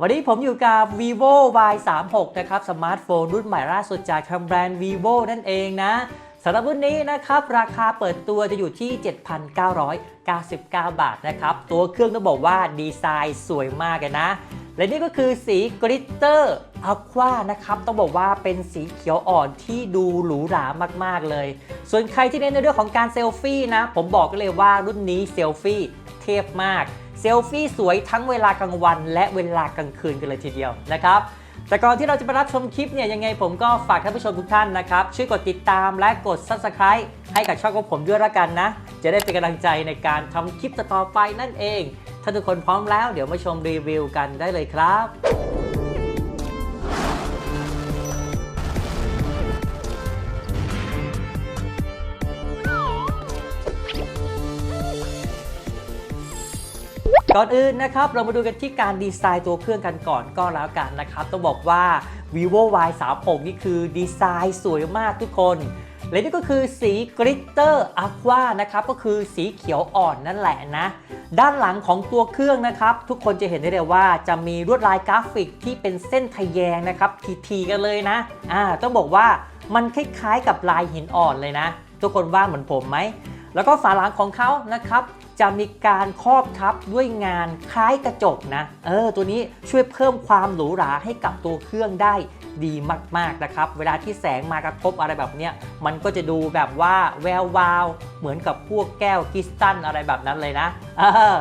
วันนี้ผมอยู่กับ vivo y 3 6นะครับ สมาร์ทโฟนรุ่นใหม่ล่าสุดจากทางแบรนด์ vivo นั่นเองนะสำหรับรุ่นนี้นะครับ ราคาเปิดตัวจะอยู่ที่ 7,999 บาทนะครับ ตัวเครื่องต้องบอกว่าดีไซน์สวยมากเลยนะ และนี่ก็คือสีกริตเตอร์อะควานะครับ ต้องบอกว่าเป็นสีเขียวอ่อนที่ดูหรูหรามาก ๆ เลย ส่วนใครที่เน้นในเรื่องของการเซลฟี่นะ ผมบอกกันเลยว่ารุ่นนี้เซลฟี่เทพมาก ซลฟี่สวยทั้งเวลากลางวัน และเวลากลางคืนกันเลยทีเดียวนะครับแต่ก่อนที่เราจะไปรับชมคลิปเนี่ยยังไงผมก็ฝากท่านผู้ชมทุกท่านนะครับช่วยกดติดตามและกด Subscribe ให้กับช่องของผมด้วยละกันนะ จะได้เป็นกำลังใจในการทำคลิปต่อไปนั่นเอง ถ้าทุกคนพร้อมแล้ว เดี๋ยวมาชมรีวิวกันได้เลยครับ ก่อนอื่นนะครับเรามาดูกันที่การดีไซน์ตัวเครื่องกันก่อนก็แล้วกันนะครับต้องบอกว่า vivo y 3 6นี่คือดีไซน์สวยมากทุกคน และนี่ก็คือสีกริตเตอร์อะควานะครับก็คือสีเขียวอ่อนนั่นแหละนะ ด้านหลังของตัวเครื่องนะครับ ทุกคนจะเห็นได้เลยว่าจะมีลวดลายกราฟิกที่เป็นเส้นทะแยงนะครับทีๆกันเลยนะอ่าต้องบอกว่ามันคล้ายๆกับลายหินอ่อนเลยนะ ทุกคนว่าเหมือนผมไหมแล้วก็ฝาหลังของเขานะครับ จะมีการครอบทับด้วยงานคล้ายกระจกนะ เออ ตัวนี้ช่วยเพิ่มความหรูหราให้กับตัวเครื่องได้ดีมากๆนะครับ เวลาที่แสงมากระทบอะไรแบบเนี้ย มันก็จะดูแบบว่าแวววาว เหมือนกับพวกแก้วคริสตัลอะไรแบบนั้นเลยนะ เออ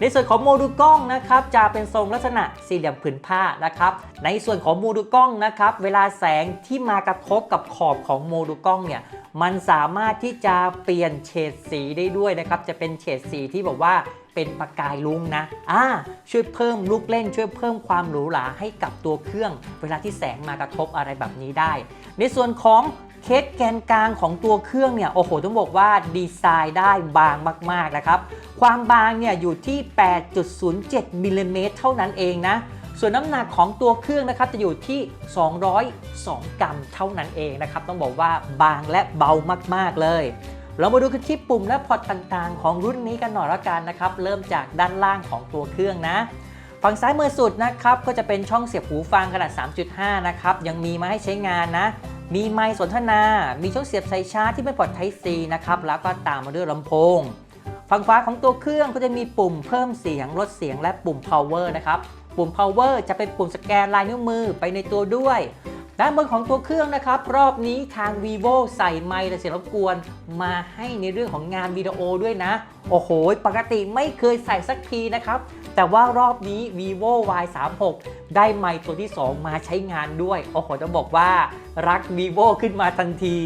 ในส่วนของโมดูลกล้องนะครับจะเป็นทรงลักษณะสี่เหลี่ยมผืนผ้านะครับ ในส่วนของโมดูลกล้องนะครับ เวลาแสงที่มากระทบกับขอบของโมดูลกล้องเนี่ย มันสามารถที่จะเปลี่ยนเฉดสีได้ด้วยนะครับ จะเป็นเฉดสีที่แบบว่าเป็นประกายลุงนะ อ่า ช่วยเพิ่มลูกเล่น ช่วยเพิ่มความหรูหราให้กับตัวเครื่อง เวลาที่แสงมากระทบอะไรแบบนี้ได้ ในส่วนของเคสแกนกลางของตัวเครื่องเนี่ย โอ้โห ต้องบอกว่าดีไซน์ได้บางมากๆนะครับ ความบางเนี่ยอยู่ที่ 8.07มิลลิเมตรเท่านั้นเองนะ ส่วนน้ำหนักของตัวเครื่องนะครับจะอยู่ที่ 202 กรัมเท่านั้นเองนะครับ ต้องบอกว่าบางและเบามากๆเลย เรามาดูกันที่ปุ่มและพอร์ตต่างๆ ของรุ่นนี้กันหน่อยละกันนะครับ เริ่มจากด้านล่างของตัวเครื่องนะฝั่งซ้ายมือสุดนะครับก็จะเป็นช่องเสียบหูฟังขนาด 3.5 นะครับ ยังมีมาให้ใช้งานนะ มีไมค์สนทนา มีช่องเสียบสายชาร์จที่เป็นพอร์ต Type C นะครับ แล้วก็ตามมาด้วยลำโพง ฝั่งขวาของตัวเครื่องก็จะมีปุ่มเพิ่มเสียงลดเสียงและปุ่ม power นะครับ ปุ่ม power จะเป็นปุ่มสแกนลายนิ้วมือไปในตัวด้วยด้านบนของตัวเครื่องนะครับ รอบนี้ทาง vivo ใส่ไมค์และเสียงรบกวน มาให้ในเรื่องของงานวิดีโอด้วยนะ โอ้โห ปกติไม่เคยใส่สักทีนะครับ แต่ว่ารอบนี้ vivo y 3 6ได้ไมค์ตัวที่ 2 มาใช้งานด้วย โอ้โหจะบอกว่ารัก vivo ขึ้นมาทันที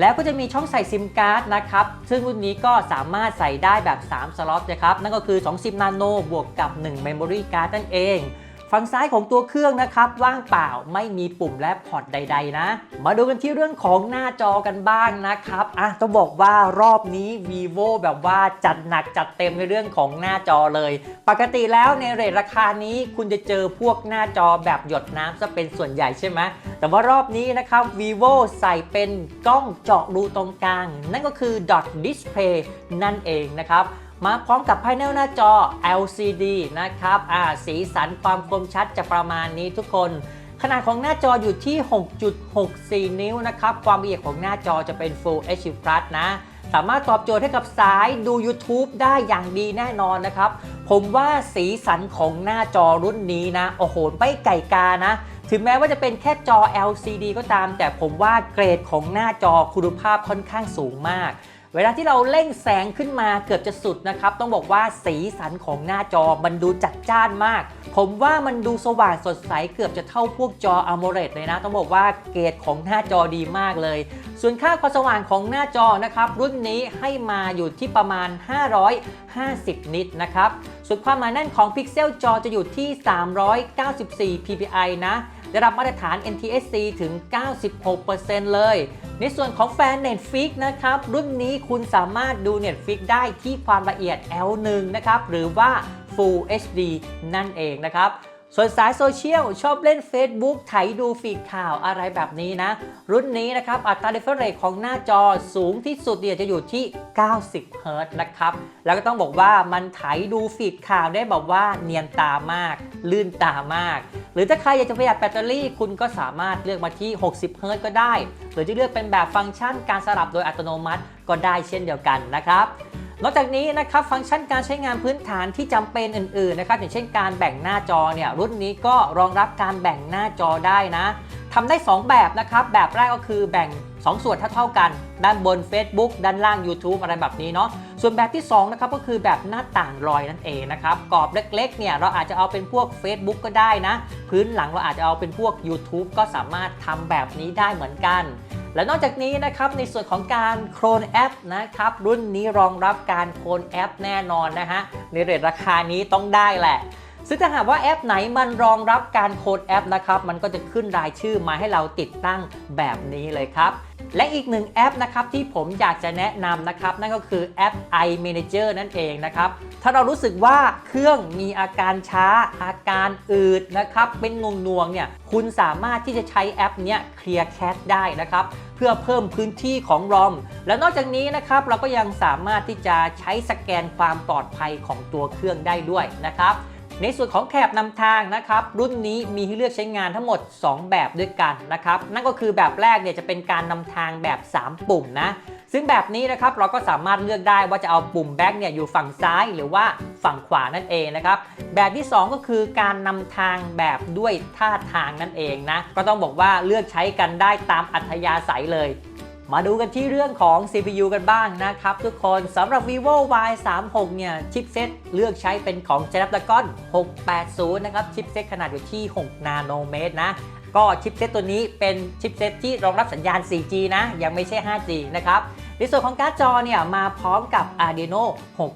แล้วก็จะมีช่องใส่ซิมการ์ดนะครับ ซึ่งรุ่นนี้ก็สามารถใส่ได้แบบ 3 สล็อตนะครับ นั่นก็คือ 2 0 nano บวกกับ 1 memory card นั่นเอง ฝั่งซ้ายของตัวเครื่องนะครับว่างเปล่าไม่มีปุ่มและพอร์ตใด ๆ นะ มาดูกันที่เรื่องของหน้าจอกันบ้างนะครับอะต้องบอกว่ารอบนี้ vivo แบบว่าจัดหนักจัดเต็มในเรื่องของหน้าจอเลย ปกติแล้วในเรทราคานี้คุณจะเจอพวกหน้าจอแบบหยดน้ำซะเป็นส่วนใหญ่ใช่ไหมแต่ว่ารอบนี้นะครับ vivo ใส่เป็นกล้องเจาะรูตรงกลาง นั่นก็คือ dot display นั่นเองนะครับ มาพร้อมกับภายในหน้าจอ LCD นะครับอ่าสีสันความคมชัดจะประมาณนี้ทุกคน ขนาดของหน้าจออยู่ที่ 6.64 นิ้วนะครับ ความละเอียดของหน้าจอจะเป็น Full HD Plus นะ สามารถตอบโจทย์ให้กับสายดู YouTube ได้อย่างดีแน่นอนนะครับ ผมว่าสีสันของหน้าจอรุ่นนี้นะ โอ้โห ไม่ไก่กานะถึงแม้ว่าจะเป็นแค่จอ LCD ก็ตาม แต่ผมว่าเกรดของหน้าจอคุณภาพค่อนข้างสูงมาก เวลาที่เราเร่งแสงขึ้นมาเกือบจะสุดนะครับ ต้องบอกว่าสีสันของหน้าจอมันดูจัดจ้านมาก ผมว่ามันดูสว่างสดใสเกือบจะเท่าพวกจอ AMOLED เลยนะ ต้องบอกว่าเกรดของหน้าจอดีมากเลย ส่วนค่าความสว่างของหน้าจอนะครับ รุ่นนี้ให้มาอยู่ที่ประมาณ 550 นิตนะครับ ส่วนความหนาแน่นของพิกเซลจอจะอยู่ที่ 394 ppi นะ ได้รับมาตรฐาน NTSC ถึง 96%เลย ในส่วนของแฟน Netflix นะครับ รุ่นนี้คุณสามารถดู Netflix ได้ที่ความละเอียด L1 นะครับ หรือว่า Full HD นั่นเองนะครับ ส่วนสายโซเชียลชอบเล่น Facebook ไถดูฟีดข่าวอะไรแบบนี้นะ รุ่นนี้นะครับ อัตราเรฟเฟรนของหน้าจอสูงที่สุดเนี่ยจะอยู่ที่ 90เฮิรต์นะครับ แล้วก็ต้องบอกว่ามันไถดูฟีดข่าวได้แบบว่าเนียนตามาก ลื่นตามาก หรือถ้าใครอยากจะประหยัดแบตเตอรี่คุณก็สามารถเลือกมาที่ 60เฮิรต์ก็ได้ หรือจะเลือกเป็นแบบฟังก์ชันการสลับโดยอัตโนมัติก็ได้เช่นเดียวกันนะครับ นอกจากนี้นะครับฟังก์ชันการใช้งานพื้นฐานที่จำเป็นอื่นๆนะครับอย่างเช่นการแบ่งหน้าจอเนี่ยรุ่นนี้ก็รองรับการแบ่งหน้าจอได้นะทำได้ 2 แบบนะครับแบบแรกก็คือแบ่ง 2ส่วนเท่าๆกัน ด้านบน Facebook ด้านล่าง YouTube อะไรแบบนี้เนาะส่วนแบบที่2นะครับก็คือแบบหน้าต่างลอยนั่นเองนะครับกรอบเล็กๆเนี่ยเราอาจจะเอาเป็นพวก Facebook ก็ได้นะ พื้นหลังเราอาจจะเอาเป็นพวก YouTube ก็สามารถทำแบบนี้ได้เหมือนกันและนอกจากนี้นะครับในส่วนของการโคลนแอปนะครับรุ่นนี้รองรับการโคลนแอปแน่นอนนะฮะในเรทราคานี้ต้องได้แหละซึ่งถ้าหากว่าแอปไหนมันรองรับการโคลนแอปนะครับมันก็จะขึ้นรายชื่อมาให้เราติดตั้งแบบนี้เลยครับ และอีกหนึ่งแอปนะครับที่ผมอยากจะแนะนำนะครับนั่นก็คือแอป iManager นั่นเองนะครับถ้าเรารู้สึกว่าเครื่องมีอาการช้า อาการอืดนะครับเป็นงงวงเนี่ยคุณสามารถที่จะใช้แอปเนี้ยเคลียร์แคชได้นะครับเพื่อเพิ่มพื้นที่ของรอมแล้วนอกจากนี้นะครับเราก็ยังสามารถที่จะใช้สแกนความปลอดภัยของตัวเครื่องได้ด้วยนะครับ ในส่วนของแถบนำทางนะครับรุ่นนี้มีให้เลือกใช้งานทั้งหมด 2 แบบด้วยกันนะครับนั่นก็คือแบบแรกเนี่ยจะเป็นการนำทางแบบ 3 ปุ่มนะซึ่งแบบนี้นะครับเราก็สามารถเลือกได้ว่าจะเอาปุ่มแบ็กเนี่ยอยู่ฝั่งซ้ายหรือว่าฝั่งขวานั่นเองนะครับแบบที่ 2 ก็คือการนำทางแบบด้วยท่าทางนั่นเองนะก็ต้องบอกว่าเลือกใช้กันได้ตามอัธยาศัยเลย มาดูกันที่เรื่องของ CPU กันบ้างนะครับทุกคนสำหรับ vivo y 3 6เนี่ยชิปเซตเลือกใช้เป็นของ Snapdragon 680 นะครับชิปเซตขนาดอยู่ที่ 6 นาโนเมตรนะก็ชิปเซตตัวนี้เป็นชิปเซตที่รองรับสัญญาณ 4G นะ ยังไม่ใช่ 5G นะครับในส่วนของการ์ดจอเนี่ยมาพร้อมกับ Adreno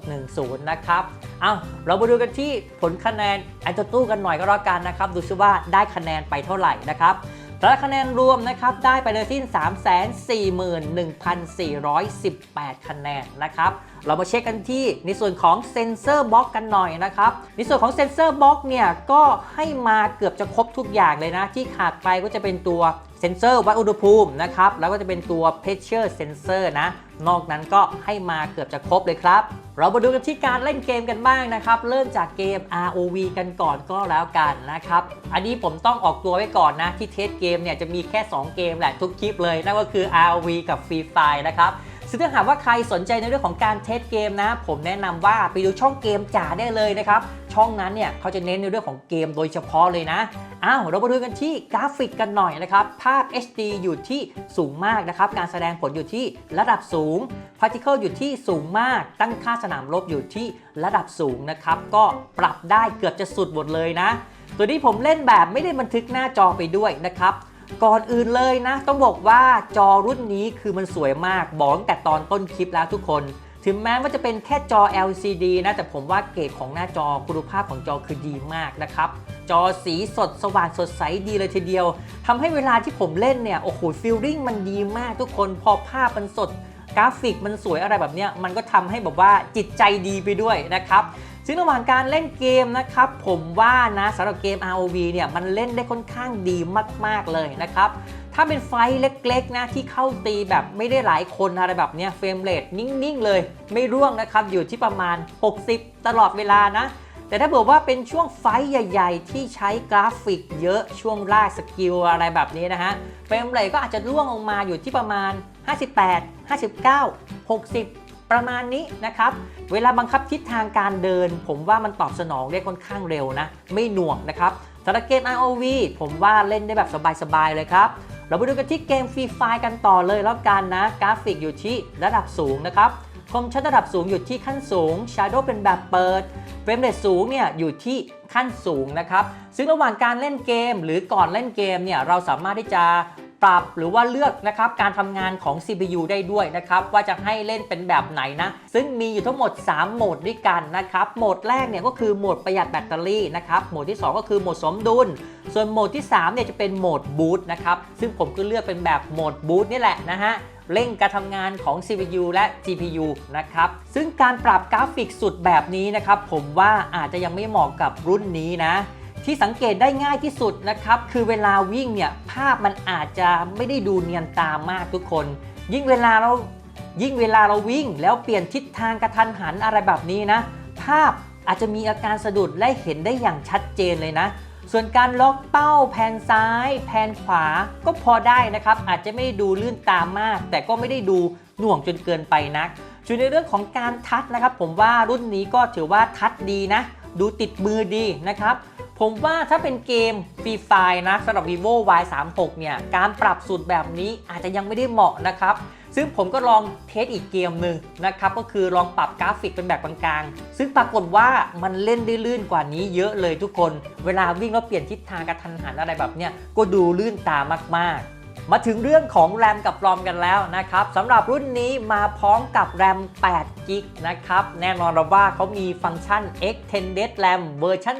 610 นะครับ เอาเรามาดูกันที่ผลคะแนนไอตัวตู้กันหน่อยก็แล้วกันนะครับ ดูซิว่าได้คะแนนไปเท่าไหร่นะครับ และคะแนนรวมนะครับได้ไปเลยที่341,418 คะแนนนะครับเรามาเช็คกันที่ในส่วนของเซนเซอร์บล็อกกันหน่อยนะครับ ในส่วนของเซนเซอร์บล็อกเนี่ยก็ให้มาเกือบจะครบทุกอย่างเลยนะ ที่ขาดไปก็จะเป็นตัวเซนเซอร์วัดอุณหภูมินะครับ แล้วก็จะเป็นตัว pressure sensor นะ นอกนั้นก็ให้มาเกือบจะครบเลยครับ เรามาดูกันที่การเล่นเกมกันบ้างนะครับ เริ่มจากเกม ROV กันก่อนก็แล้วกันนะครับ อันนี้ผมต้องออกตัวไว้ก่อนนะ ที่เทสเกมเนี่ยจะมีแค่ 2 เกมแหละทุกคลิปเลย นั่นก็คือ ROV กับ Free Fire นะครับ ซึ่งถ้าหากว่าใครสนใจในเรื่องของการเทสเกมนะ ผมแนะนำว่าไปดูช่องเกมจ๋าได้เลยนะครับ ช่องนั้นเนี่ยเขาจะเน้นในเรื่องของเกมโดยเฉพาะเลยนะ อ้าวเรามาดูกันที่กราฟิกกันหน่อยนะครับ ภาพ HD อยู่ที่สูงมากนะครับ การแสดงผลอยู่ที่ระดับสูง Particle อยู่ที่สูงมาก ตั้งค่าสนามรบอยู่ที่ระดับสูงนะครับ ก็ปรับได้เกือบจะสุดหมดเลยนะ ตัวนี้ผมเล่นแบบไม่ได้บันทึกหน้าจอไปด้วยนะครับ ก่อนอื่นเลยนะ ต้องบอกว่าจอรุ่นนี้คือมันสวยมาก บอกตั้งแต่ตอนต้นคลิปแล้วทุกคน ถึงแม้ว่าจะเป็นแค่จอ LCD นะ แต่ผมว่าเกรดของหน้าจอคุณภาพของจอคือดีมากนะครับ จอสีสดสว่างสดใสดีเลยทีเดียวทำให้เวลาที่ผมเล่นเนี่ย โอ้โหฟิลลิ่งมันดีมากทุกคน พอภาพมันสดกราฟิกมันสวยอะไรแบบเนี้ยมันก็ทำให้แบบว่าจิตใจดีไปด้วยนะครับ ซึ่งระหว่างการเล่นเกมนะครับผมว่านะสำหรับเกม ROV เนี่ยมันเล่นได้ค่อนข้างดีมาก ๆ เลยนะครับถ้าเป็นไฟล์เล็กๆนะที่เข้าตีแบบไม่ได้หลายคนอะไรแบบเนี้ยเฟรมเรทนิ่ง ๆ เลย ไม่ร่วงนะครับอยู่ที่ประมาณ 60 ตลอดเวลานะแต่ถ้าบอกว่าเป็นช่วงไฟใหญ่ ๆ ที่ใช้กราฟิกเยอะช่วงล่าสกิลอะไรแบบนี้นะฮะเฟรมเรทก็อาจจะร่วงลงมาอยู่ที่ประมาณ 58 59 60 ประมาณนี้นะครับ เวลาบังคับทิศทางการเดิน ผมว่ามันตอบสนองได้ค่อนข้างเร็วนะ ไม่หน่วงนะครับสำหรับเกม ROV ผมว่าเล่นได้แบบสบายๆเลยครับเราไปดูกันที่เกมฟรีไฟกันต่อเลยแล้วกันนะ กราฟิกอยู่ที่ระดับสูงนะครับคมชัดระดับสูงอยู่ที่ขั้นสูง Shadow เป็นแบบเปิด เฟรมเรทสูงเนี่ยอยู่ที่ขั้นสูงนะครับ ซึ่งระหว่างการเล่นเกมหรือก่อนเล่นเกมเนี่ยเราสามารถที่จะ ปรับหรือว่าเลือกนะครับการทำงานของ CPU ได้ด้วยนะครับว่าจะให้เล่นเป็นแบบไหนนะซึ่งมีอยู่ทั้งหมด 3 โหมดด้วยกันนะครับโหมดแรกเนี่ยก็คือโหมดประหยัดแบตเตอรี่นะครับโหมดที่ 2 ก็คือโหมดสมดุล ส่วนโหมดที่3เนี่ยจะเป็นโหมดบูตนะครับซึ่งผมก็เลือกเป็นแบบโหมดบูตนี่แหละนะฮะเร่งการทำงานของ CPU และ GPU นะครับ ซึ่งการปรับกราฟิกสุดแบบนี้นะครับ ผมว่าอาจจะยังไม่เหมาะกับรุ่นนี้นะ ที่สังเกตได้ง่ายที่สุดนะครับ คือเวลาวิ่งเนี่ยภาพมันอาจจะไม่ได้ดูเนียนตามากทุกคน ยิ่งเวลาเรายิ่งเวลาเราวิ่ง แล้วเปลี่ยนทิศทางกระทันหันอะไรแบบนี้นะ ภาพอาจจะมีอาการสะดุดและเห็นได้อย่างชัดเจนเลยนะ ส่วนการล็อกเป้าแผนซ้าย แผนขวาก็พอได้นะครับ อาจจะไม่ดูลื่นตามมาก แต่ก็ไม่ได้ดูหน่วงจนเกินไปนักส่วนในเรื่องของการทัชนะครับ ผมว่ารุ่นนี้ก็ถือว่าทัชดีนะ ดูติดมือดีนะครับ ผมว่าถ้าเป็นเกมฟรีไฟนะสำหรับ vivo y 3 6เนี่ย การปรับสูตรแบบนี้อาจจะยังไม่ได้เหมาะนะครับ ซึ่งผมก็ลองเทสอีกเกมหนึ่งนะครับ ก็คือลองปรับกราฟิกเป็นแบบกลางๆ ซึ่งปรากฏว่ามันเล่นได้ลื่นกว่านี้เยอะเลยทุกคน เวลาวิ่งแล้วเปลี่ยนทิศทางกระทันหันอะไรแบบเนี้ยก็ดูลื่นตามากๆ มาถึงเรื่องของแรมกับรอมกันแล้วนะครับสำหรับรุ่นนี้มาพร้อมกับแรม8 g b นะครับ แน่นอนเราว่าเขามีฟังก์ชัน Extended RAM เวอร์ชัน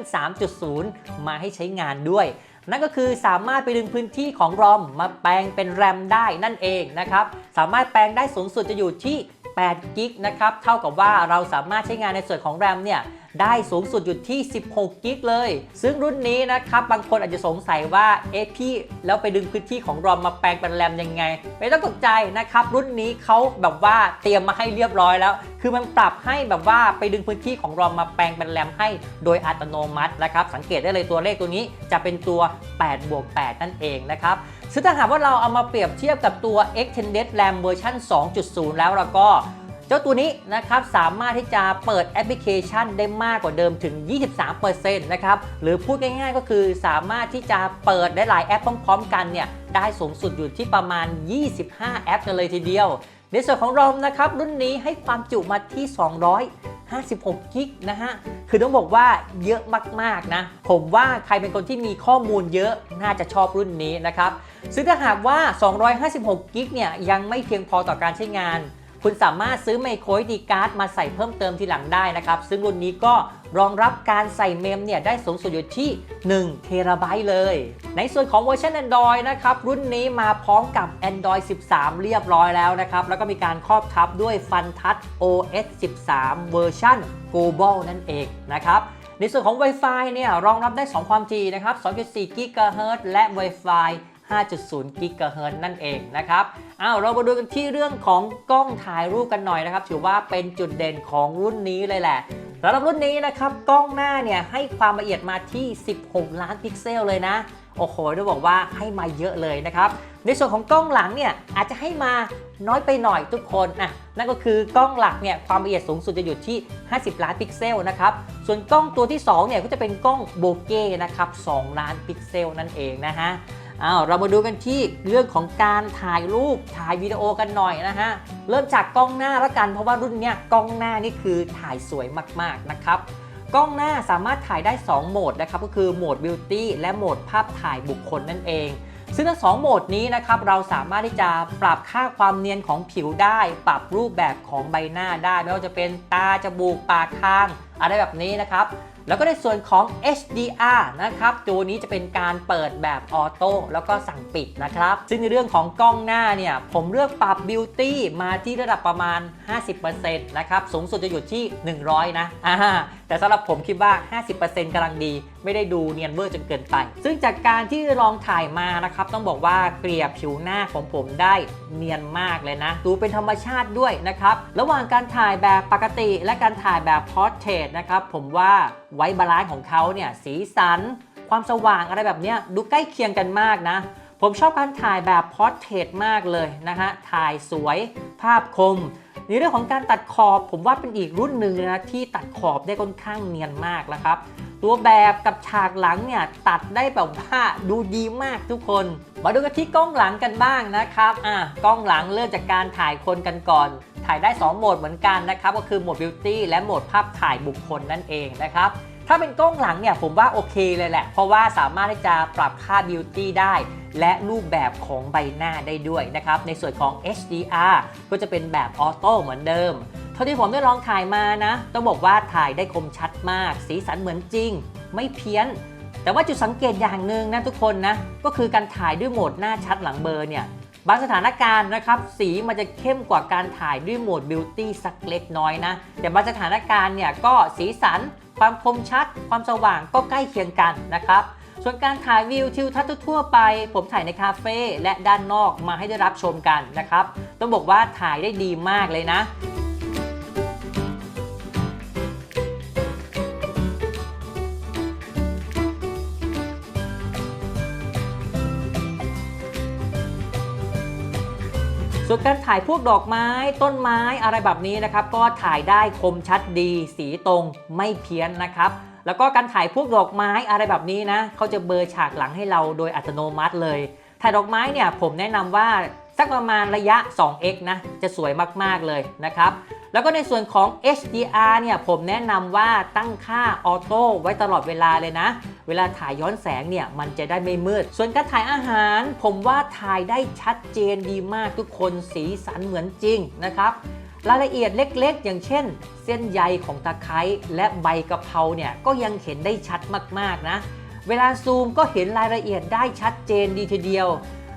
3.0 มาให้ใช้งานด้วย นั่นก็คือสามารถไปดึงพื้นที่ของรอมมาแปลงเป็นแรมได้นั่นเองนะครับ สามารถแปลงได้สูงสุดจะอยู่ที่8กิกนะครับ เท่ากับว่าเราสามารถใช้งานในส่วนของแรมเนี่ย ได้สูงสุดอยู่ที่ 16 กิกเลย ซึ่งรุ่นนี้นะครับ บางคนอาจจะสงสัยว่า เอ๊ะพี่ แล้วไปดึงพื้นที่ของรอมมาแปลงเป็นแรมยังไง ไม่ต้องตกใจนะครับ รุ่นนี้เขาแบบว่าเตรียมมาให้เรียบร้อยแล้ว คือมันปรับให้แบบว่าไปดึงพื้นที่ของรอมมาแปลงเป็นแรมให้ โดยอัตโนมัตินะครับ สังเกตได้เลยตัวเลขตัวนี้จะเป็นตัว 8 บวก 8 นั่นเองนะครับซึ่งถ้าหากว่าเราเอามาเปรียบเทียบกับตัว Extended RAM เวอร์ชัน2.0 แล้วเราก็ เจ้าตัวนี้นะครับสามารถที่จะเปิดแอปพลิเคชันได้มากกว่าเดิมถึง 23%นะครับหรือพูดง่ายๆก็คือสามารถที่จะเปิดได้หลายแอปพร้อมๆ กันเนี่ยได้สูงสุดอยู่ที่ประมาณ 25 แอปกันเลยทีเดียว ในส่วนของรอมนะครับรุ่นนี้ให้ความจุมาที่256กิกนะฮะ คือต้องบอกว่าเยอะมากๆนะ ผมว่าใครเป็นคนที่มีข้อมูลเยอะน่าจะชอบรุ่นนี้นะครับ ซึ่งถ้าหากว่า 256กิกเนี่ยยังไม่เพียงพอต่อการใช้งาน คุณสามารถซื้อไมโคร SD card มาใส่เพิ่มเติมทีหลังได้นะครับ ซึ่งรุ่นนี้ก็รองรับการใส่เมมเนี่ยได้สูงสุดอยู่ที่1เทราไบต์เลย ในส่วนของเวอร์ชัน Android นะครับ รุ่นนี้มาพร้อมกับ Android 13 เรียบร้อยแล้วนะครับ แล้วก็มีการครอบทับด้วย FunTouch OS 13 เวอร์ชัน Global นั่นเองนะครับในส่วนของ Wi-Fi เนี่ยรองรับได้ 2 ความถี่นะครับ 2.4 GHz และ Wi-Fi 5.0 กิกะเฮิรตซ์นั่นเองนะครับอ้าวเรามาดูกันที่เรื่องของกล้องถ่ายรูปกันหน่อยนะครับ ถือว่าเป็นจุดเด่นของรุ่นนี้เลยแหละสำหรับรุ่นนี้นะครับกล้องหน้าเนี่ยให้ความละเอียดมาที่ 16 ล้านพิกเซลเลยนะ โอ้โหต้องบอกว่าให้มาเยอะเลยนะครับ ในส่วนของกล้องหลังเนี่ยอาจจะให้มาน้อยไปหน่อยทุกคนนะนั่นก็คือกล้องหลักเนี่ยความละเอียดสูงสุดจะอยู่ที่ 50 ล้านพิกเซลนะครับ ส่วนกล้องตัวที่2เนี่ยก็จะเป็นกล้องโบเก้นะครับ 2 ล้านพิกเซลนั่นเองนะฮะ อ้าวเรามาดูกันที่เรื่องของการถ่ายรูปถ่ายวิดีโอกันหน่อยนะฮะ เริ่มจากกล้องหน้าล้วกัน เพราะว่ารุ่นเนี้ยกล้องหน้านี่คือถ่ายสวยมากๆนะครับ กล้องหน้าสามารถถ่ายได้ 2 โหมดนะครับ ก็คือโหมด Beauty และโหมดภาพถ่ายบุคคลนั่นเอง ซึ่งทั้งสองโหมดนี้นะครับเราสามารถที่จะปรับค่าความเนียนของผิวได้ ปรับรูปแบบของใบหน้าได้ไม่ว่าจะเป็นตาจมูกปากคางอะไรแบบนี้นะครับ แล้วก็ในส่วนของ HDR นะครับตัวนี้จะเป็นการเปิดแบบออโต้แล้วก็สั่งปิดนะครับ ซึ่งในเรื่องของกล้องหน้าเนี่ย ผมเลือกปรับ Beauty มาที่ระดับประมาณ 50%นะครับ สูงสุดจะอยู่ที่ 100 นะอ่าแต่สำหรับผมคิดว่า 50%กำลังดี ไม่ได้ดูเนียนเวอร์จนเกินไป ซึ่งจากการที่ลองถ่ายมานะครับ ต้องบอกว่าเกลี่ยผิวหน้าของผมได้เนียนมากเลยนะ ดูเป็นธรรมชาติด้วยนะครับ ระหว่างการถ่ายแบบปกติและการถ่ายแบบพอร์เทรตนะครับ ผมว่าไว้บาลานซ์ของเขาเนี่ยสีสัน ความสว่างอะไรแบบนี้ดูใกล้เคียงกันมากนะผมชอบการถ่ายแบบพอร์เทรตมากเลยนะฮะถ่ายสวยภาพคม ในเรื่องของการตัดขอบผมว่าเป็นอีกรุ่นหนึ่งนะที่ตัดขอบได้ค่อนข้างเนียนมากแล้วครับ ตัวแบบกับฉากหลังเนี่ยตัดได้แบบว่าดูดีมากทุกคน มาดูกันที่กล้องหลังกันบ้างนะครับอะกล้องหลังเริ่มจากการถ่ายคนกันก่อน ถ่ายได้ 2 โหมดเหมือนกันนะครับก็คือโหมดบิวตี้และโหมดภาพถ่ายบุคคลนั่นเองนะครับ ถ้าเป็นกล้องหลังเนี่ยผมว่าโอเคเลยแหละ เพราะว่าสามารถที่จะปรับค่า Beauty ได้ และรูปแบบของใบหน้าได้ด้วยนะครับ ในส่วนของ HDR ก็จะเป็นแบบออโต้เหมือนเดิมเท่าที่ผมได้ลองถ่ายมานะ ต้องบอกว่าถ่ายได้คมชัดมาก สีสันเหมือนจริง ไม่เพี้ยน แต่ว่าจุดสังเกตอย่างหนึ่งนะทุกคนนะ ก็คือการถ่ายด้วยโหมดหน้าชัดหลังเบลอร์เนี่ยบางสถานการณ์นะครับ สีมันจะเข้มกว่าการถ่ายด้วยโหมดบิวตี้สักเล็กน้อยนะ แต่บางสถานการณ์เนี่ยก็สีสัน ความคมชัด ความสว่างก็ใกล้เคียงกันนะครับ ส่วนการถ่ายวิวทิวทัศน์ทั่วไป ผมถ่ายในคาเฟ่และด้านนอกมาให้ได้รับชมกันนะครับ ต้องบอกว่าถ่ายได้ดีมากเลยนะ ส่วนการถ่ายพวกดอกไม้ต้นไม้อะไรแบบนี้นะครับ ก็ถ่ายได้คมชัดดี สีตรงไม่เพี้ยนนะครับ แล้วก็การถ่ายพวกดอกไม้อะไรแบบนี้นะเขาจะเบอร์ฉากหลังให้เราโดยอัตโนมัติเลย ถ่ายดอกไม้เนี่ยผมแนะนำว่าสักประมาณระยะ 2x นะจะสวยมากๆเลยนะครับ แล้วก็ในส่วนของ HDR เนี่ยผมแนะนำว่าตั้งค่าออโต้ไว้ตลอดเวลาเลยนะ เวลาถ่ายย้อนแสงเนี่ยมันจะได้ไม่มืด ส่วนการถ่ายอาหาร ผมว่าถ่ายได้ชัดเจนดีมากทุกคนสีสันเหมือนจริงนะครับรายละเอียดเล็กๆ อย่างเช่น เส้นใยของตะไคร้และใบกะเพราเนี่ยก็ยังเห็นได้ชัดมากๆนะ เวลาซูมก็เห็นรายละเอียดได้ชัดเจนดีทีเดียว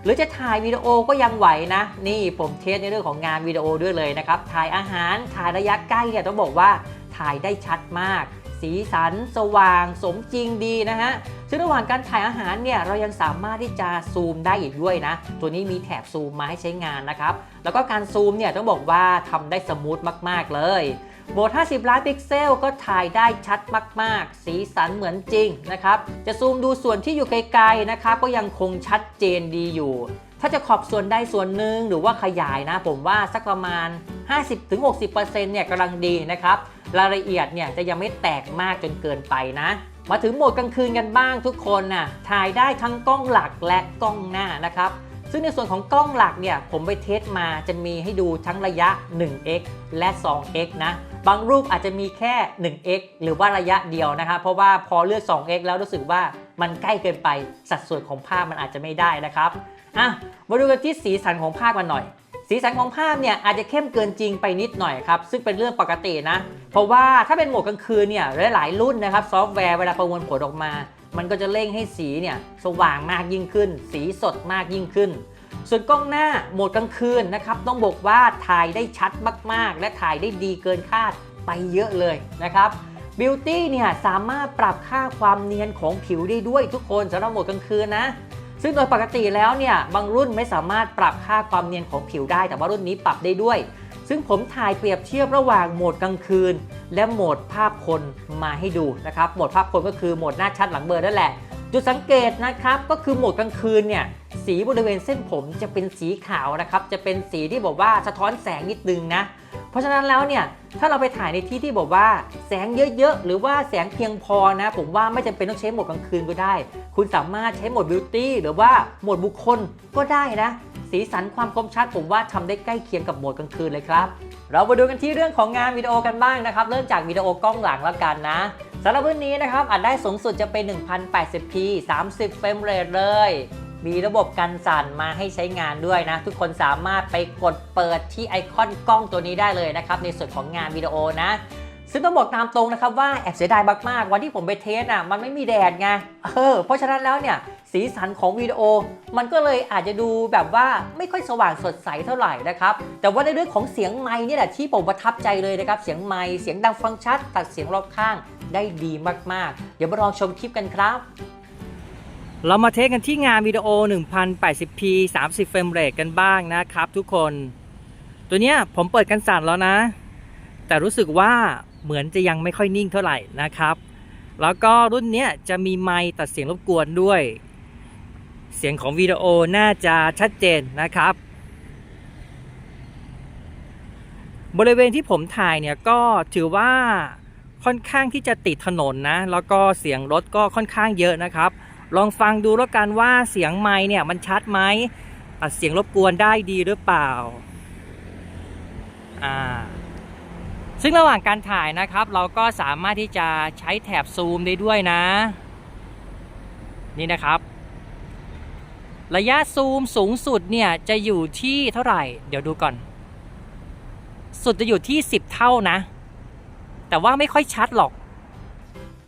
หรือจะถ่ายวิดีโอก็ยังไหวนะ นี่ผมเทสในเรื่องของงานวิดีโอด้วยเลยนะครับถ่ายอาหารถ่ายระยะใกล้เนี่ยต้องบอกว่าถ่ายได้ชัดมาก สีสัน สว่างสมจริงดีนะฮะซึ่งระหว่างการถ่ายอาหารเนี่ยเรายังสามารถที่จะซูมได้อีกด้วยนะ ตัวนี้มีแถบซูมมาให้ใช้งานนะครับ แล้วก็การซูมเนี่ยต้องบอกว่าทำได้สมูทมากๆเลยโหมด 50 ล้านพิกเซลก็ถ่ายได้ชัดมาก ๆ สีสันเหมือนจริงนะครับ จะซูมดูส่วนที่อยู่ไกลๆนะครับก็ยังคงชัดเจนดีอยู่ ถ้าจะขอบส่วนใดส่วนหนึ่งหรือว่าขยายนะ ผมว่าสักประมาณ 50-60%เนี่ยกำลังดีนะครับ รายละเอียดเนี่ยจะยังไม่แตกมากจนเกินไปนะ มาถึงโหมดกลางคืนกันบ้างทุกคนนะถ่ายได้ทั้งกล้องหลักและกล้องหน้านะครับซึ่งในส่วนของกล้องหลักเนี่ยผมไปเทสมาจะมีให้ดูทั้งระยะ 1x และ 2x นะ บางรูปอาจจะมีแค่ 1x หรือว่าระยะเดียวนะครับเพราะว่าพอเลือก 2x แล้วรู้สึกว่ามันใกล้เกินไปสัดส่วนของภาพมันอาจจะไม่ได้นะครับอะมาดูกันที่สีสันของภาพกันหน่อย สีสันของภาพเนี่ยอาจจะเข้มเกินจริงไปนิดหน่อยครับซึ่งเป็นเรื่องปกตินะ เพราะว่าถ้าเป็นโหมดกลางคืนเนี่ยหลายๆรุ่นนะครับซอฟต์แวร์เวลาประมวลผลออกมา มันก็จะเร่งให้สีเนี่ยสว่างมากยิ่งขึ้น สีสดมากยิ่งขึ้น ส่วนกล้องหน้าโหมดกลางคืนนะครับต้องบอกว่าถ่ายได้ชัดมากๆ และถ่ายได้ดีเกินคาดไปเยอะเลยนะครับบิวตี้เนี่ยสามารถปรับค่าความเนียนของผิวได้ด้วยทุกคนสำหรับโหมดกลางคืนนะ ซึ่งโดยปกติแล้วเนี่ยบางรุ่นไม่สามารถปรับค่าความเนียนของผิวได้ แต่ว่ารุ่นนี้ปรับได้ด้วย ซึ่งผมถ่ายเปรียบเทียบระหว่างโหมดกลางคืน และโหมดภาพคนมาให้ดูนะครับโหมดภาพคนก็คือโหมดหน้าชัดหลังเบลอนั่นแหละ จุดสังเกตนะครับก็คือโหมดกลางคืนเนี่ย สีบริเวณเส้นผมจะเป็นสีขาวนะครับ จะเป็นสีที่บอกว่าสะท้อนแสงนิดนึงนะ เพราะฉะนั้นแล้วเนี่ยถ้าเราไปถ่ายในที่ที่บอกว่าแสงเยอะๆ หรือว่าแสงเพียงพอนะ ผมว่าไม่จำเป็นต้องใช้โหมดกลางคืนก็ได้ คุณสามารถใช้โหมดบิวตี้หรือว่าโหมดบุคคลก็ได้นะ สีสันความคมชัดผมว่าทำได้ใกล้เคียงกับโหมดกลางคืนเลยครับ เรามาดูกันที่เรื่องของงานวิดีโอกันบ้างนะครับ เริ่มจากวิดีโอกล้องหลังแล้วกันนะสำหรับรุ่นนี้นะครับอัดได้สูงสุดจะเป็น 1080p 30เฟรมเรทเลย มีระบบกันสั่นมาให้ใช้งานด้วยนะ ทุกคนสามารถไปกดเปิดที่ไอคอนกล้องตัวนี้ได้เลยนะครับ ในส่วนของงานวิดีโอนะ ซึ่งต้องบอกตามตรงนะครับว่าแอบเสียดายมากๆ วันที่ผมไปเทสอะมันไม่มีแดดไงเออเพราะฉะนั้นแล้วเนี่ยสีสันของวิดีโอ มันก็เลยอาจจะดูแบบว่าไม่ค่อยสว่างสดใสเท่าไหร่นะครับ แต่ว่าในเรื่องของเสียงไมค์นี่แหละที่ผมประทับใจเลยนะครับ เสียงไมค์เสียงดังฟังชัด ตัดเสียงรอบข้างได้ดีมากๆ เดี๋ยวมาลองชมคลิปกันครับ เรามาเทสกันที่งานวิดีโอ 1080p 30 เฟรมเรทกันบ้างนะครับทุกคน ตัวเนี้ยผมเปิดกันสั่นแล้วนะ แต่รู้สึกว่าเหมือนจะยังไม่ค่อยนิ่งเท่าไหร่นะครับ แล้วก็รุ่นเนี้ยจะมีไมค์ตัดเสียงรบกวนด้วย เสียงของวิดีโอน่าจะชัดเจนนะครับ บริเวณที่ผมถ่ายเนี่ยก็ถือว่าค่อนข้างที่จะติดถนนนะ แล้วก็เสียงรถก็ค่อนข้างเยอะนะครับ ลองฟังดูแล้วกันว่าเสียงไมค์เนี่ยมันชัดไหมตัดเสียงรบกวนได้ดีหรือเปล่าอ่าซึ่งระหว่างการถ่ายนะครับ เราก็สามารถที่จะใช้แถบซูมได้ด้วยนะ นี่นะครับ ระยะซูมสูงสุดเนี่ยจะอยู่ที่เท่าไหร่ เดี๋ยวดูก่อน สุดจะอยู่ที่ 10 เท่านะ แต่ว่าไม่ค่อยชัดหรอก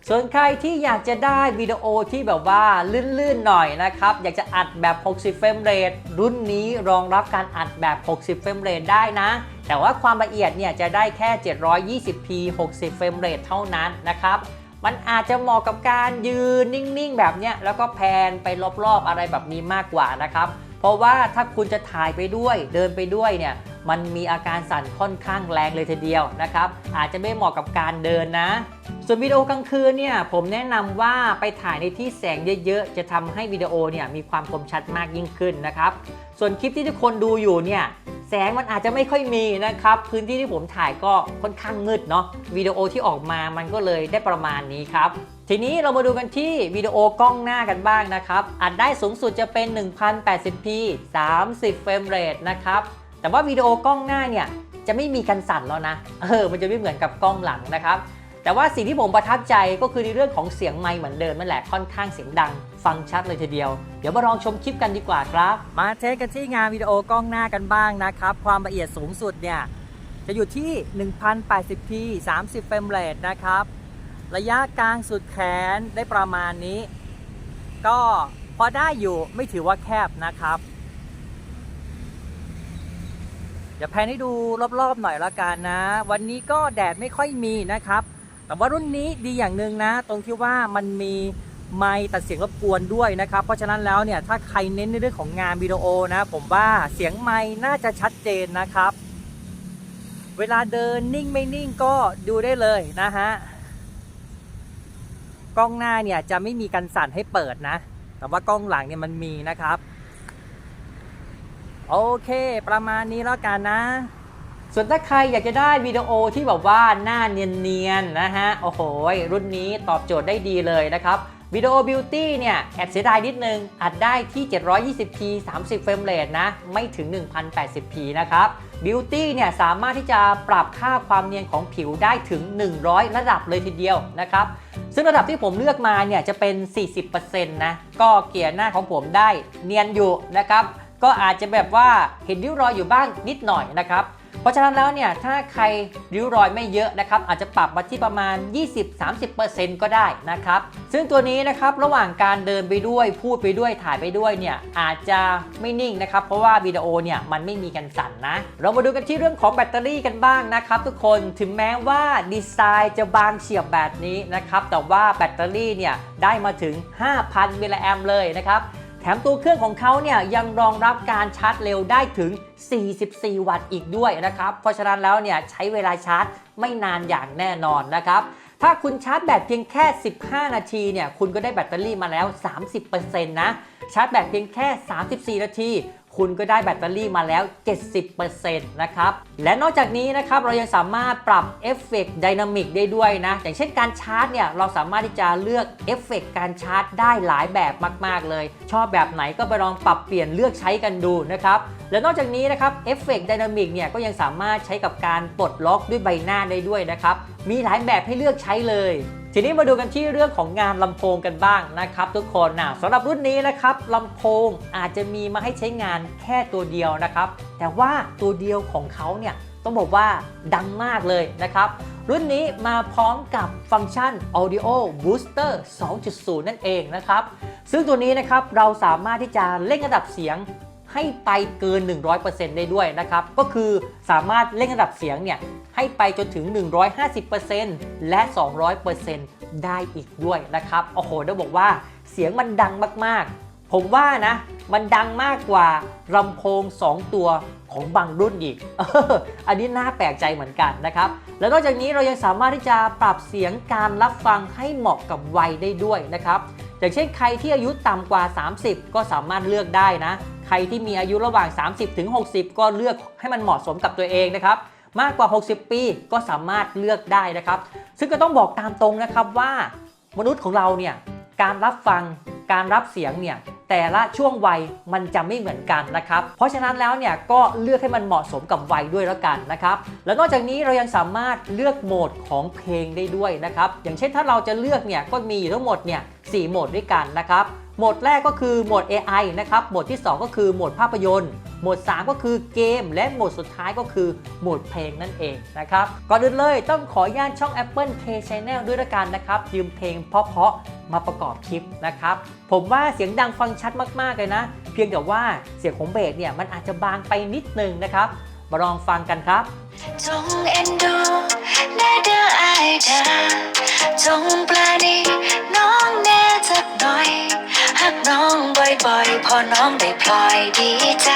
ส่วนใครที่อยากจะได้วิดีโอที่แบบว่าลื่นๆหน่อยนะครับ อยากจะอัดแบบ 60 เฟรมเรทรุ่นนี้รองรับการอัดแบบ 60 เฟรมเรทได้นะ แต่ว่าความละเอียดเนี่ยจะได้แค่ 720p 60 เฟรมเรทเท่านั้นนะครับ มันอาจจะเหมาะกับการยืนนิ่งๆ แบบเนี้ยแล้วก็แพนไปรอบๆอะไรแบบนี้มากกว่านะครับ เพราะว่าถ้าคุณจะถ่ายไปด้วยเดินไปด้วยเนี่ย มันมีอาการสั่นค่อนข้างแรงเลยทีเดียวนะครับ อาจจะไม่เหมาะกับการเดินนะ ส่วนวิดีโอกลางคืนเนี่ยผมแนะนำว่าไปถ่ายในที่แสงเยอะๆ จะทำให้วิดีโอเนี่ยมีความคมชัดมากยิ่งขึ้นนะครับ ส่วนคลิปที่ทุกคนดูอยู่เนี่ยแสงมันอาจจะไม่ค่อยมีนะครับ พื้นที่ที่ผมถ่ายก็ค่อนข้างมืดเนาะวิดีโอที่ออกมามันก็เลยได้ประมาณนี้ครับ ทีนี้เรามาดูกันที่วิดีโอกล้องหน้ากันบ้างนะครับอัดได้สูงสุดจะเป็น 1080p 30เฟรมเรทนะครับ แต่ว่าวิดีโอกล้องหน้าเนี่ยจะไม่มีกันสั่นแล้วนะ เออ มันจะไม่เหมือนกับกล้องหลังนะครับ แต่ว่าสิ่งที่ผมประทับใจก็คือในเรื่องของเสียงไมค์เหมือนเดิมนั่นแหละค่อนข้างเสียงดัง ฟังชัดเลยทีเดียว เดี๋ยวมาลองชมคลิปกันดีกว่าครับ มาเทสกันที่งานวิดีโอกล้องหน้ากันบ้างนะครับ ความละเอียดสูงสุดเนี่ยจะอยู่ที่ 1080p 30เฟรมเรทนะครับ ระยะกลางสุดแขนได้ประมาณนี้ ก็พอได้อยู่ไม่ถือว่าแคบนะครับ เดี๋ยวแพนให้ดูรอบๆหน่อยละกันนะ วันนี้ก็แดดไม่ค่อยมีนะครับ แต่ว่ารุ่นนี้ดีอย่างหนึ่งนะ ตรงที่ว่ามันมีไมค์ตัดเสียงรบกวนด้วยนะครับ เพราะฉะนั้นแล้วเนี่ยถ้าใครเน้นในเรื่องของงานวิดีโอนะ ผมว่าเสียงไมค์น่าจะชัดเจนนะครับ เวลาเดินนิ่งไม่นิ่งก็ดูได้เลยนะฮะกล้องหน้าเนี่ยจะไม่มีกันสั่นให้เปิดนะ แต่ว่ากล้องหลังเนี่ยมันมีนะครับ โอเค ประมาณนี้แล้วกันนะ ส่วนถ้าใครอยากจะได้วิดีโอที่แบบว่าหน้าเนียนๆนะฮะ โอ้โห รุ่นนี้ตอบโจทย์ได้ดีเลยนะครับวิดีโอบิวตี้เนี่ย แอบเสียดายนิดนึง อัดได้ที่ 720p 30 เฟรมเรทนะ ไม่ถึง 1080p นะครับบิวตี้เนี่ย สามารถที่จะปรับค่าความเนียนของผิวได้ถึง 100 ระดับเลยทีเดียวนะครับ ซึ่งระดับที่ผมเลือกมาเนี่ย จะเป็น 40%นะ ก็เกลี่ยหน้าของผมได้เนียนอยู่นะครับ ก็อาจจะแบบว่าเห็นริ้วรอยอยู่บ้างนิดหน่อยนะครับเพราะฉะนั้นแล้วเนี่ยถ้าใครริ้วรอยไม่เยอะนะครับอาจจะปรับมาที่ประมาณ 20-30%ก็ได้นะครับซึ่งตัวนี้นะครับระหว่างการเดินไปด้วยพูดไปด้วยถ่ายไปด้วยเนี่ยอาจจะไม่นิ่งนะครับ เพราะว่าวิดีโอเนี่ยมันไม่มีกันสั่นนะ เรามาดูกันที่เรื่องของแบตเตอรี่กันบ้างนะครับ ทุกคนถึงแม้ว่าดีไซน์จะบางเฉียบแบบนี้นะครับแต่ว่าแบตเตอรี่เนี่ยได้มาถึง 5,000มิลลิแอมเลยนะครับ แถมตัวเครื่องของเขาเนี่ยยังรองรับการชาร์จเร็วได้ถึง 44 วัตต์อีกด้วยนะครับ เพราะฉะนั้นแล้วเนี่ยใช้เวลาชาร์จไม่นานอย่างแน่นอนนะครับถ้าคุณชาร์จแบตเพียงแค่ 15 นาทีเนี่ยคุณก็ได้แบตเตอรี่มาแล้ว 30%นะชาร์จแบตเพียงแค่ 34 นาที คุณก็ได้แบตเตอรี่มาแล้ว 70%นะครับ และนอกจากนี้นะครับเรายังสามารถปรับเอฟเฟกต์ไดนามิกได้ด้วยนะ อย่างเช่นการชาร์จเนี่ยเราสามารถที่จะเลือกเอฟเฟกต์การชาร์จได้หลายแบบมาก ๆ เลย ชอบแบบไหนก็ไปลองปรับเปลี่ยนเลือกใช้กันดูนะครับ และนอกจากนี้นะครับเอฟเฟกต์ไดนามิกเนี่ยก็ยังสามารถใช้กับการปลดล็อกด้วยใบหน้าได้ด้วยนะครับ มีหลายแบบให้เลือกใช้เลย ทีนี้มาดูกันที่เรื่องของงานลำโพงกันบ้างนะครับ ทุกคนนะสำหรับรุ่นนี้นะครับลำโพงอาจจะมีมาให้ใช้งานแค่ตัวเดียวนะครับ แต่ว่าตัวเดียวของเขาเนี่ยต้องบอกว่าดังมากเลยนะครับ รุ่นนี้มาพร้อมกับฟังก์ชัน Audio Booster 2.0 นั่นเองนะครับ ซึ่งตัวนี้นะครับเราสามารถที่จะเล่นระดับเสียง ให้ไปเกิน 100%ได้ด้วยนะครับ ก็คือสามารถเล่นระดับเสียงเนี่ยให้ไปจนถึง 150%และ 200%ได้อีกด้วยนะครับ โอ้โหต้องบอกว่าเสียงมันดังมากๆ ผมว่านะ มันดังมากกว่าลำโพง 2 ตัว ของบางรุ่นอีกอออันนี้น่าแปลกใจเหมือนกันนะครับ แล้วนอกจากนี้เรายังสามารถที่จะปรับเสียงการรับฟังให้เหมาะกับวัยได้ด้วยนะครับ อย่างเช่นใครที่อายุต่ำกว่า 30 ก็สามารถเลือกได้นะ ใครที่มีอายุระหว่าง 30ถึง60ก็เลือกให้มันเหมาะสมกับตัวเองนะครับ มากกว่า 60 ปีก็สามารถเลือกได้นะครับ ซึ่งก็ต้องบอกตามตรงนะครับว่ามนุษย์ของเราเนี่ยการรับฟัง การรับเสียงเนี่ยแต่ละช่วงวัยมันจะไม่เหมือนกันนะครับ เพราะฉะนั้นแล้วเนี่ยก็เลือกให้มันเหมาะสมกับวัยด้วยแล้วกันนะครับ แล้วนอกจากนี้เรายังสามารถเลือกโหมดของเพลงได้ด้วยนะครับ อย่างเช่นถ้าเราจะเลือกเนี่ยก็มีอยู่ทั้งหมดเนี่ยสโหมดด้วยกันนะครับ โหมดแรกก็คือโหมด AI นะครับ โหมดที่ 2 ก็คือโหมดภาพยนตร์ โหมด 3 ก็คือเกม และโหมดสุดท้ายก็คือโหมดเพลงนั่นเองนะครับ ก่อนอื่นเลยต้องขออนุญาตช่อง Apple K Channel ด้วยละกันนะครับ ยืมเพลงเพราะๆมาประกอบคลิปนะครับ ผมว่าเสียงดังฟังชัดมากๆเลยนะ เพียงแต่ว่าเสียงของเบสเนี่ยมันอาจจะบางไปนิดนึงนะครับ มาลองฟังกันครับจงเอ็นดูแน่เด้ออายเธอจงปราณีน้องแน่จักหน่อยักน้องบ่อยๆ พอน้องได้พลอยดีใจ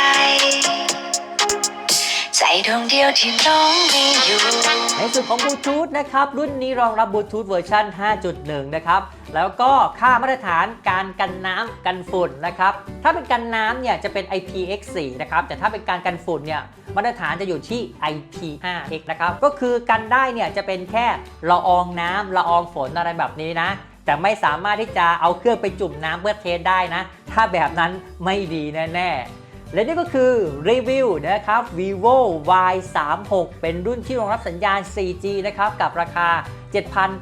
ใจดวงเดียวที่น้องมีอยู่ ในส่วนของบลูทูธนะครับ รุ่นนี้รองรับบลูทูธเวอร์ชัน5.1 นะครับ แล้วก็ค่ามาตรฐานการกันน้ำกันฝุ่นนะครับ ถ้าเป็นกันน้ำเนี่ยจะเป็น IPX4 นะครับ แต่ถ้าเป็นการกันฝุ่นเนี่ยมาตรฐานจะอยู่ที่ IP5X นะครับ ก็คือกันได้เนี่ยจะเป็นแค่ละอองน้ำละอองฝนอะไรแบบนี้นะ แต่ไม่สามารถที่จะเอาเครื่องไปจุ่มน้ำเพื่อเทสได้นะ ถ้าแบบนั้นไม่ดีแน่ๆ และนี่ก็คือรีวิวนะครับ vivo y 3 6เป็นรุ่นที่รองรับสัญญาณ 4G นะครับ กับราคา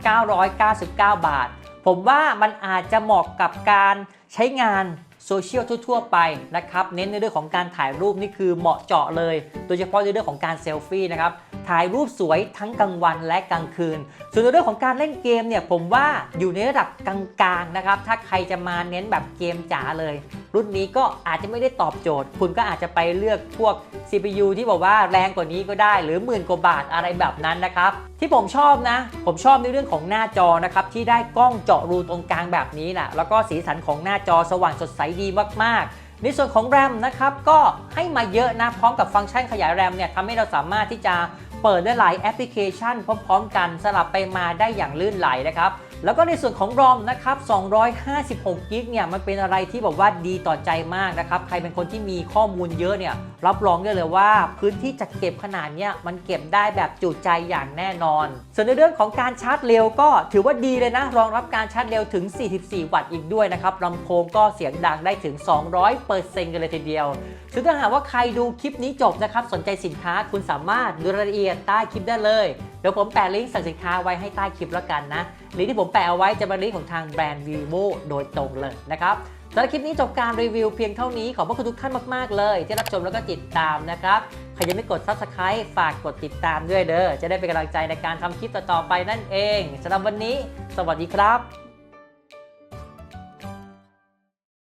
7,999 บาท ผมว่ามันอาจจะเหมาะกับการใช้งาน โซเชียลทั่ว ๆ ไปนะครับเน้นในเรื่องของการถ่ายรูปนี่คือเหมาะเจาะเลย โดยเฉพาะในเรื่องของการเซลฟี่นะครับถ่ายรูปสวยทั้งกลางวันและกลางคืน ส่วนในเรื่องของการเล่นเกมเนี่ยผมว่าอยู่ในระดับกลางๆนะครับ ถ้าใครจะมาเน้นแบบเกมจ๋าเลย รุ่นนี้ก็อาจจะไม่ได้ตอบโจทย์ คุณก็อาจจะไปเลือกพวก CPU ที่บอกว่าแรงกว่านี้ก็ได้ หรือหมื่นกว่าบาทอะไรแบบนั้นนะครับ ที่ผมชอบนะ ผมชอบในเรื่องของหน้าจอนะครับที่ได้กล้องเจาะรูตรงกลางแบบนี้แหละแล้วก็สีสันของหน้าจอสว่างสดใสดีมากๆ ในส่วนของแรมนะครับก็ให้มาเยอะนะพร้อมกับฟังก์ชันขยายแรมเนี่ยทำให้เราสามารถที่จะ เปิดได้หลายแอปพลิเคชันพร้อมๆ กันสลับไปมาได้อย่างลื่นไหลนะครับแล้วก็ในส่วนของ ROM นะครับ 256 กิก เนี่ย มันเป็นอะไรที่แบบว่าดีต่อใจมากนะครับ ใครเป็นคนที่มีข้อมูลเยอะเนี่ย รับรองได้เลยว่าพื้นที่จัดเก็บขนาดเนี้ยมันเก็บได้แบบจุใจอย่างแน่นอน ส่วนในเรื่องของการชาร์จเร็วก็ถือว่าดีเลยนะ รองรับการชาร์จเร็วถึง 44 วัตต์อีกด้วยนะครับลำโพงก็เสียงดังได้ถึง 200เปอร์เซ็นต์กันเลยทีเดียว ซึ่งถ้าหากว่าใครดูคลิปนี้จบนะครับ สนใจสินค้าคุณสามารถดูรายละเอียดใต้คลิปได้เลย เดี๋ยวผมแปะลิงก์สั่งสินค้าไว้ให้ใต้คลิปแล้วกันนะลิงก์ที่ผมแปะเอาไว้จะเป็นลิงก์ของทางแบรนด์ vivo โดยตรงเลยนะครับสำหรับคลิปนี้จบการรีวิวเพียงเท่านี้ขอบพระคุณทุกท่านมาก ๆ เลย ที่รับชมแล้วก็ติดตามนะครับใครยังไม่กด subscribe ฝากกดติดตามด้วยเด้อจะได้เป็นกำลังใจในการทำคลิปต่อๆไปนั่นเองสำหรับวันนี้ สวัสดีครับ